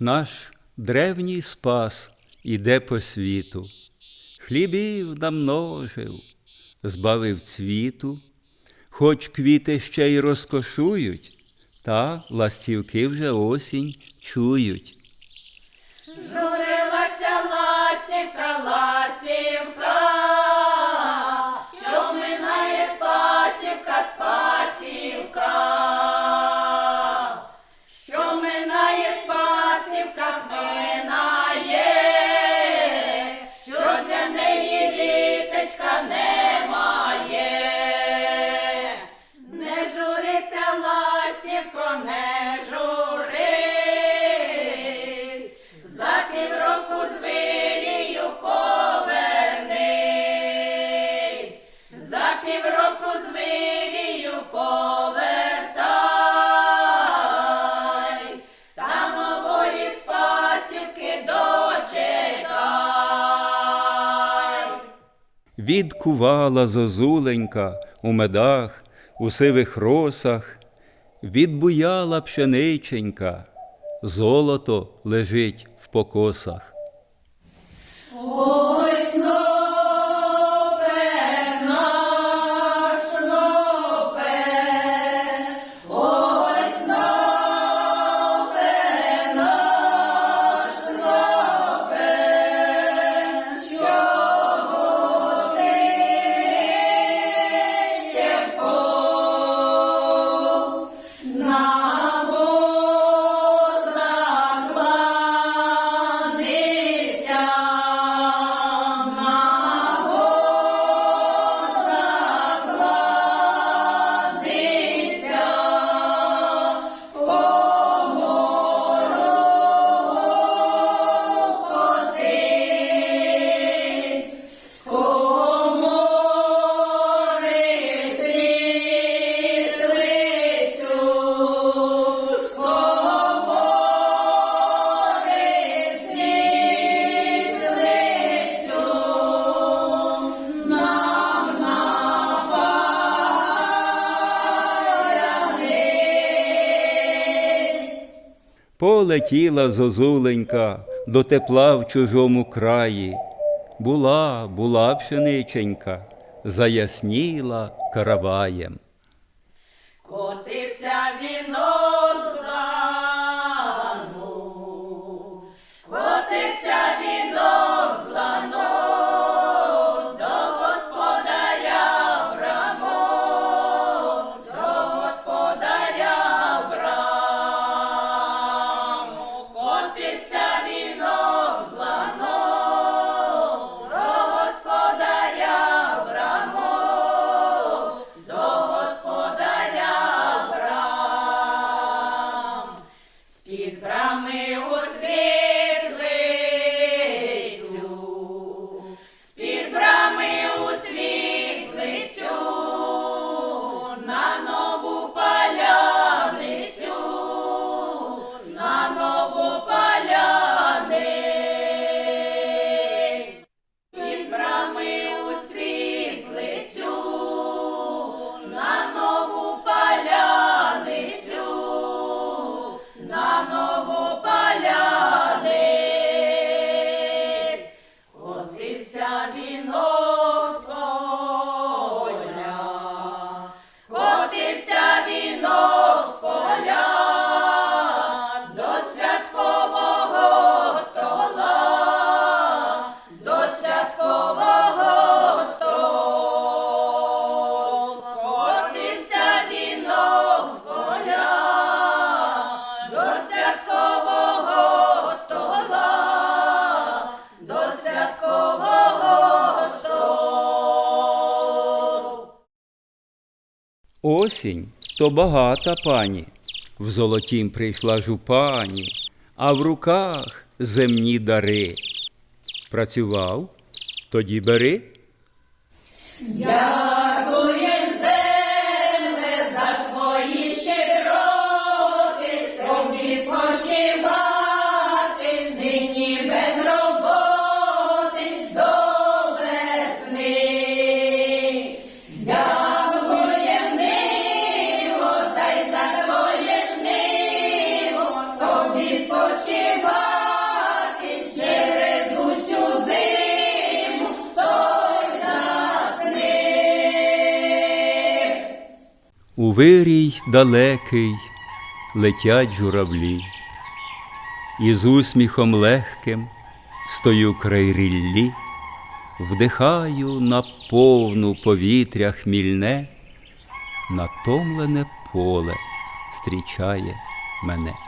наш древній спас іде по світу, хлібів намножив, збавив цвіту, хоч квіти ще й розкошують, та ластівки вже осінь чують. Журилася відкувала зозуленька у медах, у сивих росах, відбуяла пшениченька, золото лежить в покосах. полетіла зозуленька до тепла в чужому краї. Була, була пшениченька, заясніла караваєм. Осінь то багата пані, в золотім прийшла жупані, а в руках земні дари. Працював, тоді бери. Дякую. У вирій далекий летять журавлі, і з усміхом легким стою край ріллі, вдихаю на повну повітря хмільне, натомлене поле стрічає мене.